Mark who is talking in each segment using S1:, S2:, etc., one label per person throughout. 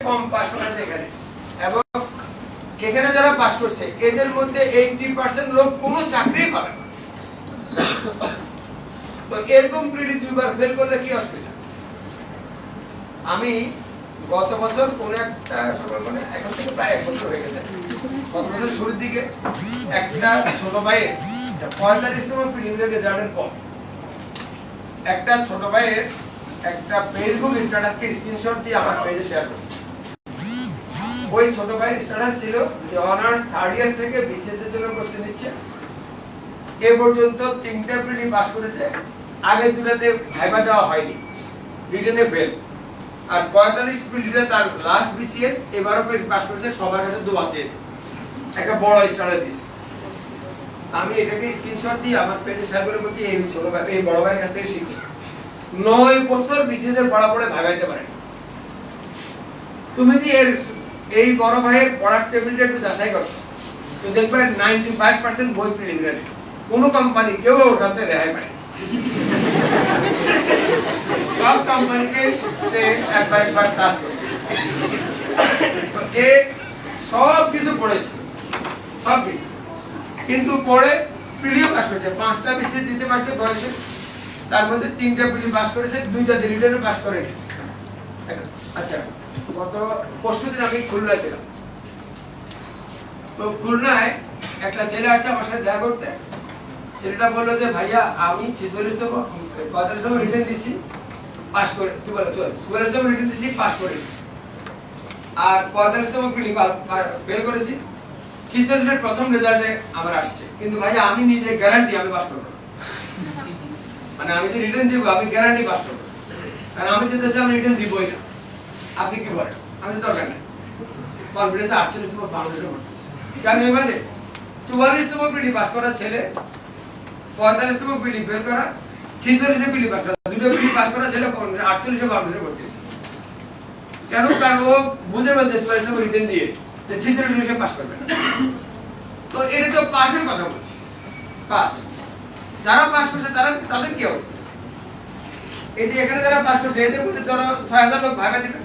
S1: কম pass করেছে এখানে। এবং এখানে যারা পাস করছে, এদের মধ্যে এইটি পার্সেন্ট লোক কোনো চাকরি পাবে না। তো এরকম দুইবার ফেল করলে কি অসুবিধা? আমি গত বছর কোন একটা মানে এখন থেকে প্রায় এক বছর হয়ে গেছে, গত বছর শুরুর দিকে একটা ছোট ভাইয়ের পঁয়তাল্লিশতম প্রিলিমিনারি রেজাল্টের পর একটা ছোট ভাইয়ের একটা ফেসবুক স্ট্যাটাসকে স্ক্রিনশট দিয়ে আমার পেজে শেয়ার করছে। ওই ছোট ভাইয়ের স্ট্যাটাস ছিল যে অনার্স থার্ড ইয়ার থেকে বিসিএস এর জন্য প্রস্তুতি নিচ্ছে এ পর্যন্ত তিনটা প্রিলি পাস করেছে, আগের দুটাতে ভাইবা দেওয়া হয়নি রিটেনে ফেল আর পঁয়তাল্লিশ প্রিলিতে তার লাস্ট বিসিএস এবারও পাস করেছে, সবার কাছে দোয়া চেয়েছে। একটা বড় স্টারে দিয়েছে। আমি এটাকে স্ক্রিনশট দিয়ে আমার পেজে শেয়ার করে বলছি, এই ছোট ভাই, এই বড় ভাইয়ের কাছ থেকে শিখি। নয় বছর বিসিএস এর পড়া পড়ে ভাগাইতে পারে তুমি যদি এর এই বড় ভাইয়ের পড়ার টেবিলটা একটু যাচাই করো। তো দেখবে নাইনটি ফাইভ পার্সেন্ট বই প্রিলিমিনারি কোনো কোম্পানি কেউ ওঠাতে রেহাই পায়। সব কোম্পানিকে সে একবার একবার টাচ করছে। এ সব কিছু পড়েছে। সব কিছু। কিন্তু পড়ে প্রিলিও পাস করেছে। পাঁচটা বিসি দিতে পারছে বয়সে। তার মধ্যে তিনটা প্রিলি পাস করেছে, দুইটা রিটার্নে পাস করেনি। আচ্ছা। গত পরশু দিন আমি খুলনায় ছিলাম। তো খুলনায় একটা ছেলে আসছে আমার সাথে দেখা করতে। ছেলেটা বলল যে, ভাইয়া, আমি রিটার্ন দিছি পাস করে কি বলে রিটার্ন দিছি পাস করে আর পিলি বের করেছি। ছিচল্লিশের প্রথম রেজাল্টে আমার আসছে। কিন্তু ভাইয়া, আমি নিজে গ্যারান্টি আমি পাস করব মানে আমি যে রিটার্ন দিব, আমি গ্যারান্টি পাস করব কারণ আমি যেতে চাই আমি রিটার্ন দিবই না। আপনি কি বলেন? আমি দরকার নেই। কনফিডেন্স আটচল্লিশতম ফাউন্ডেশন কেন এবারে চুয়াল্লিশতম পিডি পাস করা ছেলে পঁয়তাল্লিশতম পিডি বের করা, ছিচল্লিশে পিডি পাস করা, দুটো পিডি পাস করা ছেলে আটচল্লিশে ফাউন্ডেশন করতেছে কেন? কারণ ও বুঝে ফেলছে চুয়াল্লিশতম রিটার্ন দিয়ে যে ছিচল্লিশে পাস করবে না। তো এটা তো পাশের কথা বলছি। পাস যারা পাস করছে, তারা তাদের কি অবস্থা? এই যে এখানে যারা পাস করছে, এদের মধ্যে ধরো ছয় হাজার লোক ভাগা দিবে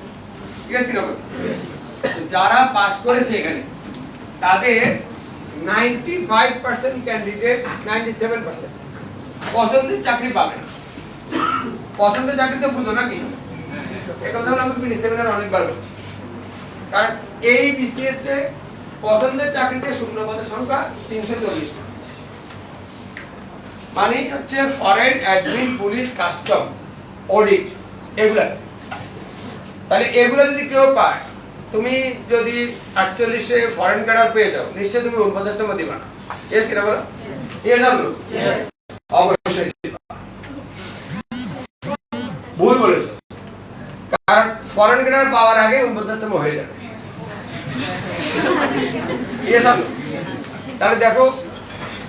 S1: ঠিক আছে কীরকম? যারা পাস করেছে এখানে তাদের ninety five percent candidate ninety seven percent পছন্দের চাকরি পাবে না। পছন্দের চাকরি তো বুঝো নাকি? এই কথা আমি মিনি সেমিনার অনেকবার বলছি। কারণ এই বিসিএস এ পছন্দের চাকরিতে শূন্য পদের সংখ্যা তিনশো চল্লিশটা। মানে হচ্ছে foreign admin police custom audit এগুলা। তাহলে এগুলো যদি কেউ পায় তুমি যদি আটচল্লিশে ফরেন ক্যাডার পেয়ে যাও নিশ্চয়ই তুমি উনপঞ্চাশ উনপঞ্চাশতম দিবা না। ইয়েস কিনা বলো? ইয়েস আমলো অবশ্যই ভুল বলেছ। কারণ ফরেন ক্যাডার পাওয়ার আগে উনপঞ্চাশতম হয়ে যাবে। ইয়েস আমলো তাহলে দেখো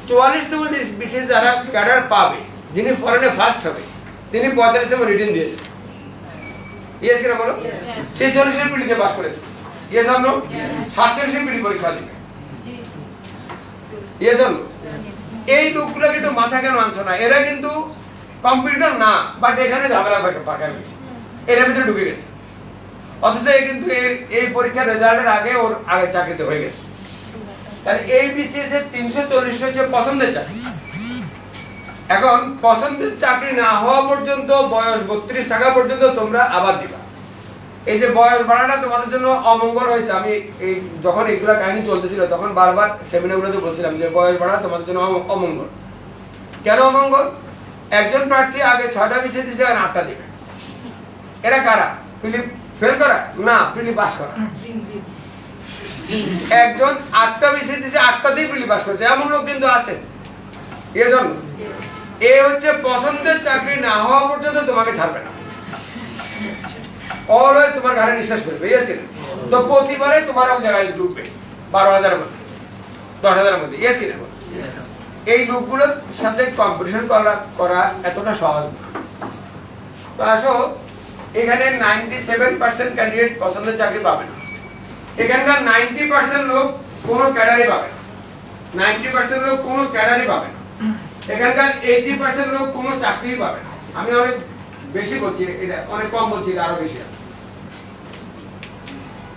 S1: চুয়াল্লিশতম যে বিশেষ যারা ক্যাডার পাবে যিনি ফরেনে ফার্স্ট হবে তিনি পঁয়তাল্লিশতম রিডিং দিয়েছে ইয়েস কিনা বলো? ছেচল্লিশের পিড়িতে পাস করেছে। ইয়েস অন্য সাতচল্লিশের পিড়ি পরীক্ষা দিবে। ইয়েস অন্য এই লোকগুলোকে একটু মাথা কেন আনছো না? এরা কিন্তু কম্পিউটার না বাট এখানে ঝামেলা পাকা গেছে এর ভিতরে ঢুকে গেছে। অথচ এ কিন্তু এই পরীক্ষার রেজাল্টের আগে ওর আগে চাকরিতে হয়ে গেছে। তাহলে এই বিসিএস এর তিনশো চল্লিশ হচ্ছে পছন্দের চাকরি। এখন পছন্দের চাকরি না হওয়া পর্যন্ত, বয়স বত্রিশ থাকা পর্যন্ত তোমরা আবার দিবা। এই যে বয়স বাড়াটা তোমাদের জন্য অমঙ্গল হয়েছে। আমি এই যখন এগুলা কাহিনী চলতেছিল, তখন বারবার সেমিনারগুলোতে বলছিলাম যে বয়স বাড়া তোমাদের জন্য অমঙ্গল। কেন অমঙ্গল? একজন প্রার্থী আগে ছয়টা বিষয় দিছে আর আটটা দিবে। এরা কারা? ফিলিপ ফেল করা? না, ফিলিপ পাস করা। একজন আটটা বিষয় দিছে, আটটা দিয়ে ফিলিপ পাস করছে। এমন লোক কিন্তু আছে। এজন? এ হচ্ছে পছন্দের চাকরি না হওয়া পর্যন্ত তোমাকে ছাড়বে না। অলওয়েজ তোমার ঘরে নিঃশ্বাস ফেলবে ইয়েস কিনা তো প্রতিবারে তোমার এক জায়গায় ঢুকবে বারো হাজারের মধ্যে, দশ হাজারের মধ্যে ইয়েস কিনা এই লোকগুলোর সাথে কম্পিটিশন করা করা এতটা সহজ না। তো আসো, এখানে নাইনটি সেভেন পার্সেন্ট ক্যান্ডিডেট পছন্দের চাকরি পাবে না। এখানকার নাইনটি পার্সেন্ট লোক কোনো ক্যাডারই পাবে না। নাইনটি পার্সেন্ট লোক কোনো ক্যাডারই পাবে না। এখানকার এইটি পার্সেন্ট লোক কোনো চাকরি পাবে না। আমি অনেক বেশি বলছি, এটা অনেক কম বলছি আরও বেশি।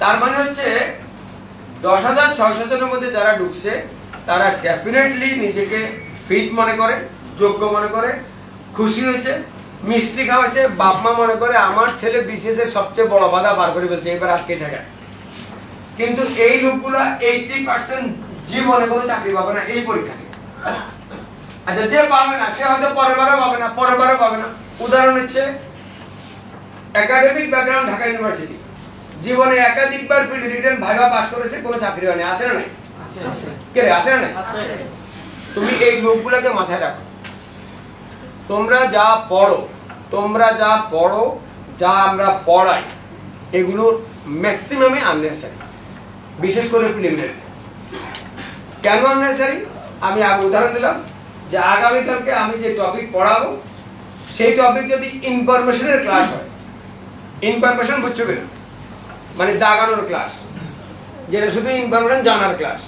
S1: তার মানে হচ্ছে দশ হাজার ছয়শো জনের মধ্যে যারা ঢুকছে, তারা ডেফিনেটলি নিজেকে ফিট মনে করে, যোগ্য মনে করে, খুশি হয়েছে, মিষ্টি খাওয়াইছে বাপ মা মনে করে, আমার ছেলে বিসিএস সবচেয়ে বড় বাধা বার করে ফেলছে, এবার ঠেকায়? কিন্তু এই লোকগুলা এইটি পার্সেন্ট জীবনে কোনো চাকরি পাবে না, এই পরীক্ষা। আচ্ছা যে পাবে না সে হয়তো পরের বারও পাবে না পরের বারও পাবে না। উদাহরণ হচ্ছে একাডেমিক ব্যাকগ্রাউন্ড ঢাকা ইউনিভার্সিটি জীবনে একাধিকবার রিটার্ন ভাইবা পাস করেছে কোনো চাকরি হয়নি। আছে না নাই? কে রে আছে না নাই? তুমি এই লোকগুলোকে মাথায় রাখো। তোমরা যা পড়ো তোমরা যা পড়ো যা আমরা পড়াই এগুলো ম্যাক্সিমামই আননেসারি বিশেষ করে প্রিলিমিনারি কেন আননেসারি আমি আগে উদাহরণ দিলাম। যে আগামীকালকে আমি যে টপিক পড়াবো, সেই টপিক যদি ইনফরমেশনের ক্লাস হয় ইনফরমেশন বুঝছ কিনা? মানে দাগানোর ক্লাস যেটা শুধু ইনফরমেশন জানার ক্লাস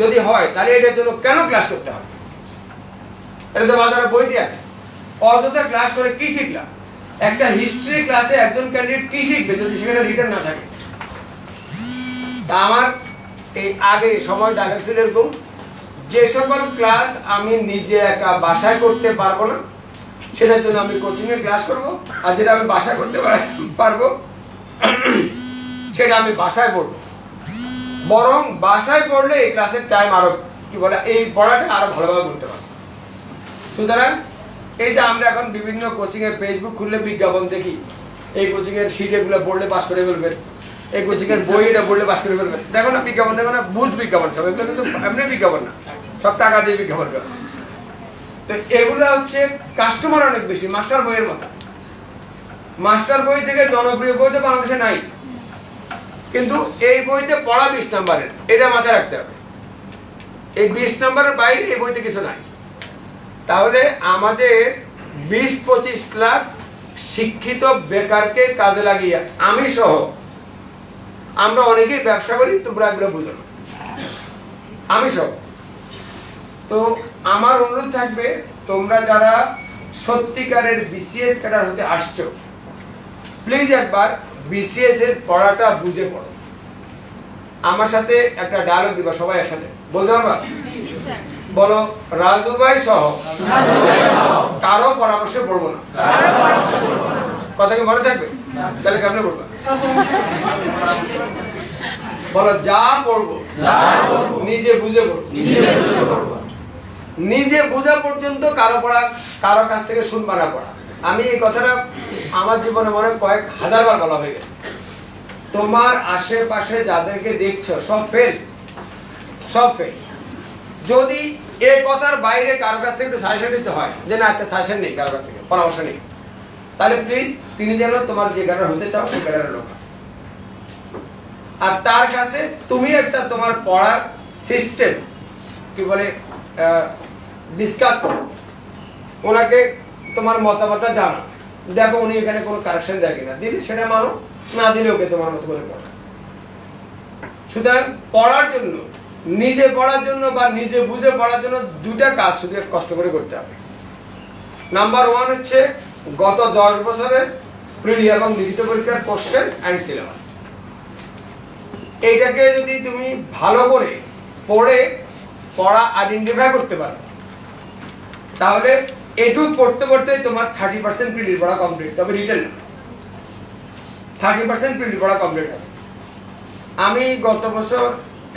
S1: যদি হয়, তাহলে এটার জন্য কেন ক্লাস করতে হবে? এটা তো বাজারে বইতে আছে। অযথা ক্লাস করে কি শিখলাম একটা হিস্ট্রি ক্লাসে একজন ক্যান্ডিডেট কি শিখবে যদি সেখানে রিটার্ন না থাকে? তা আমার এই আগে সময় দেখা ছিল এরকম যে সকল ক্লাস আমি নিজে একা বাসায় করতে পারব না, সেটার জন্য আমি কোচিং এর ক্লাস করব। আর যেটা আমি বাসায় করতে পার- পারব, সেটা আমি বাসায় পড়ব বরং বাসায় পড়লে এই ক্লাসের টাইম আরও, কি বলে, এই পড়াটা আরও ভালোভাবে করতে পারব। সুতরাং, এই যে আমরা এখন বিভিন্ন কোচিং এর ফেসবুক খুললে বিজ্ঞাপন দেখি, এই কোচিং এর সিট এগুলো পড়লে পাস করে ফেলবেন। এই কোচিং এর বই এটা পড়লে পাস করে ফেলবেন দেখো না বিজ্ঞাপন, দেখো না বুঝ বিজ্ঞাপন সব, এগুলো কিন্তু এমনি বিজ্ঞাপন না। সব টাকা দিয়ে বিজ্ঞাপন করে। তো এগুলো হচ্ছে কাস্টমার অনেক বেশি মাস্টার বইয়ের মতো। মাস্টার বই থেকে জনপ্রিয় বই তো বাংলাদেশে নাই। কিন্তু এই বইতে পড়া বিশ নাম্বারের, এটা মাথায় রাখতে হবে। এই বিশ নাম্বারের বাইরে এই বইতে কিছু নাই। তাহলে আমাদের বিশ পঁচিশ লাখ শিক্ষিত বেকারকে কাজে লাগিয়ে আমি সহ আমরা অনেকেই ব্যবসা করি তোমরা এগুলো বুঝো না। আমি সব। তো আমার অনুরোধ থাকবে তোমরা যারা সত্যিকারের বিসিএস ক্যাডার হতে আসছো প্লিজ একবার বিসিএস এর পড়াটা বুঝে পড়ো। আমার সাথে একটা ডায়লগ দিবা সবাই একসাথে। বলতে পারবা? বলো রাজু ভাই সহ। কারও পরামর্শে পড়ব না। কথা কি মনে থাকবে? তাহলে কেমনে পড়বা বলো যা পড়ব নিজে বুঝে পড়ব। নিজে বোঝা পর্যন্ত কারও পড়া কারও কাছ থেকে শুনবা না পড়া। আমি এই কথাটা আমার জীবনে মনে কয়েক হাজার বার বলা হয়ে গেছে। তোমার আশেপাশে যাদেরকে দেখছ সব ফেল সব ফেল যদি এই কথার বাইরে কারও কাছ থেকে একটু সাজেশন নিতে হয় যে না একটা সাজেশন নেই কারও কাছ থেকে পরামর্শ নেই। তাহলে প্লিজ তিনি যেন তোমার যে ক্যাডার হতে চাও, সেই ক্যাডারের লোক। আর তার কাছে তুমি একটা তোমার পড়ার সিস্টেম কি বলে ডিসকাস করো। ওনাকে তোমার মতামতটা জানো দেখো উনি এখানে কোনো কারেকশন দেয় কিনা। দিলে সেটা মানো, না দিলে ওকে তোমার মতো করে পড়ো সুতরাং পড়ার জন্য, নিজে পড়ার জন্য বা নিজে বুঝে পড়ার জন্য দুটা কাজ শুধু কষ্ট করে করতে হবে। নাম্বার ওয়ান হচ্ছে গত দশ বছরের প্রিলি এবং লিখিত পরীক্ষার কোশ্চেন অ্যান্ড সিলেবাস এইটাকে যদি তুমি ভালো করে পড়ে, পড়া আইডেন্টিফাই করতে পারো, তাহলে এটুক পড়তে পড়তে তোমার থার্টি পার্সেন্ট প্রিলির পড়া কমপ্লিট তবে রিটেল থার্টি পার্সেন্ট প্রিলির পড়া কমপ্লিট হবে। আমি গত বছর,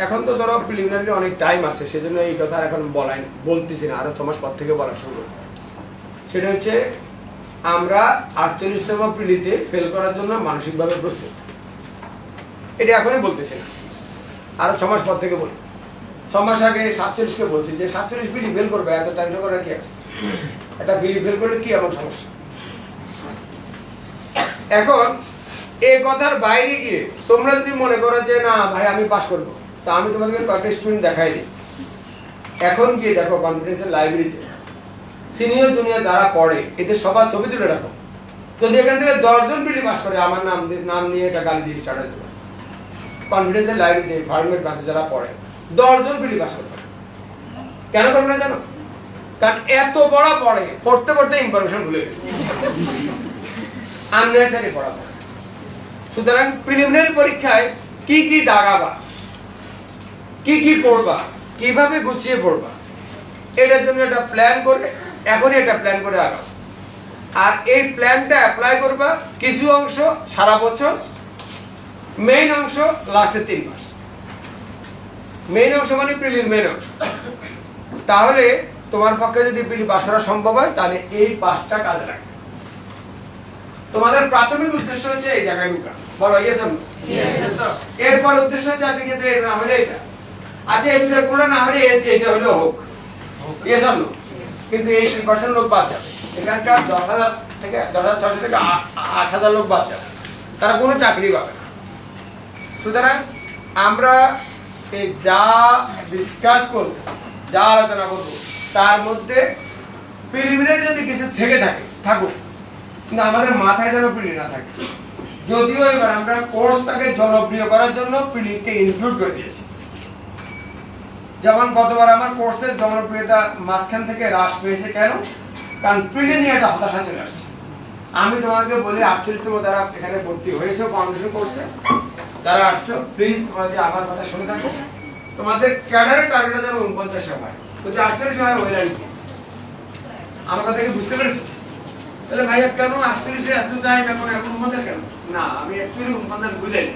S1: এখন তো ধরো প্রিলিমিনারি অনেক টাইম আছে, সেজন্য এই কথা এখন বলাই, বলতেছি না, আরও ছ মাস পর থেকে বলা শুরু। সেটা হচ্ছে আমরা আটচল্লিশতম প্রিলিতে ফেল করার জন্য মানসিকভাবে প্রস্তুত। এটা এখনই বলতেছি না। আরও ছ মাস পর থেকে বলি। ছ মাস আগে সাতচল্লিশকে বলছি যে সাতচল্লিশ বিলি ফেল করবে, এত টেনশন করার কি আছে। একটা বিলি ফেল করলে কি এমন সমস্যা? এখন এই কথার বাইরে গিয়ে তোমরা যদি মনে করো যে, না ভাই, আমি পাস করব। তা আমি তোমাদেরকে কয়েকটা স্টুডেন্ট দেখাই দিই। এখন গিয়ে দেখো কনফিডেন্সের লাইব্রেরিতে সিনিয়র জুনিয়র যারা পড়ে, এদের সবার ছবি তুলে রাখো। যদি এখান থেকে দশজন পিটি পাস করে, আমার নাম নাম নিয়ে একটা গালি দিয়ে স্টার্ট দেবো কনফিডেন্সের লাইব্রেরিতে ফার্মের ক্লাসে যারা পড়ে, দশজন পিটি পাস করবে কেন করবে না জানো? কারণ এত পড়া পড়ে, পড়তে পড়তে ইনফরমেশন ভুলে গেছে। আননেসারি পড়া পড়ে। সুতরাং প্রিলিমিনারি পরীক্ষায় কি কি দাগাবা, কি কি পড়বা, কীভাবে গুছিয়ে পড়বা, এটার জন্য একটা প্ল্যান করে এখনই একটা প্ল্যান করে আগাও। আর এই প্ল্যানটা অ্যাপ্লাই করবা কিছু অংশ সারা বছর মেইন অংশ লাস্টের তিন মাস। মেইন অংশ মানে প্রিলির মেইন অংশ। তাহলে তোমার পক্ষে যদি প্রিলি পাস করা সম্ভব হয় তাহলে এই পাঁচটা কাজে রাখবে তোমাদের প্রাথমিক উদ্দেশ্য হচ্ছে এই জায়গায় ঢুকা। বলো ইয়েস এরপর উদ্দেশ্য হচ্ছে আপনি গেছে না হলে এটা। আচ্ছা এই দুটো কোনো না হলে এটা হলেও হোক। ইয়েস কিন্তু এই পার্সেন্ট লোক বাদ যাবে। এখানকার দশ হাজার থেকে দশ হাজার ছশো থেকে আট হাজার লোক বাদ যাবে। তারা কোনো চাকরি পাবে না। সুতরাং আমরা এই যা ডিসকাস করব, যা আলোচনা করব, তার মধ্যে প্রিলিমিনারি যদি কিছু থেকে থাকে, থাকুক। কিন্তু আমাদের মাথায় যেন পিড়ি না থাকে। যদিও এবার আমরা কোর্সটাকে জনপ্রিয় করার জন্য পিড়িকে ইনক্লুড করে দিয়েছি। যেমন গতবার আমার কোর্সের জনপ্রিয়তা মাঝখান থেকে হ্রাস পেয়েছে কেন? কারণ পিড়ি নিয়ে একটা হতাশা চলে আসছে। আমি তোমাকে বলি আটচল্লিশতম যারা এখানে ভর্তি হয়েছে ফাউন্ডেশন কোর্সে যারা আসছো প্লিজ তোমাদের আমার কথা শুনে থাকো। তোমাদের ক্যাডারের টার্গেটটা যেন উনপঞ্চাশ হয় যদি আটচল্লিশ হয় যাবে আমার কথা কি বুঝতে পেরেছ? তাহলে ভাইয়া, কেন আটচল্লিশে এত টাইম এখন এখন উন্মাদের কেন? না, আমি অ্যাকচুয়ালি উন্মাদের বুঝাই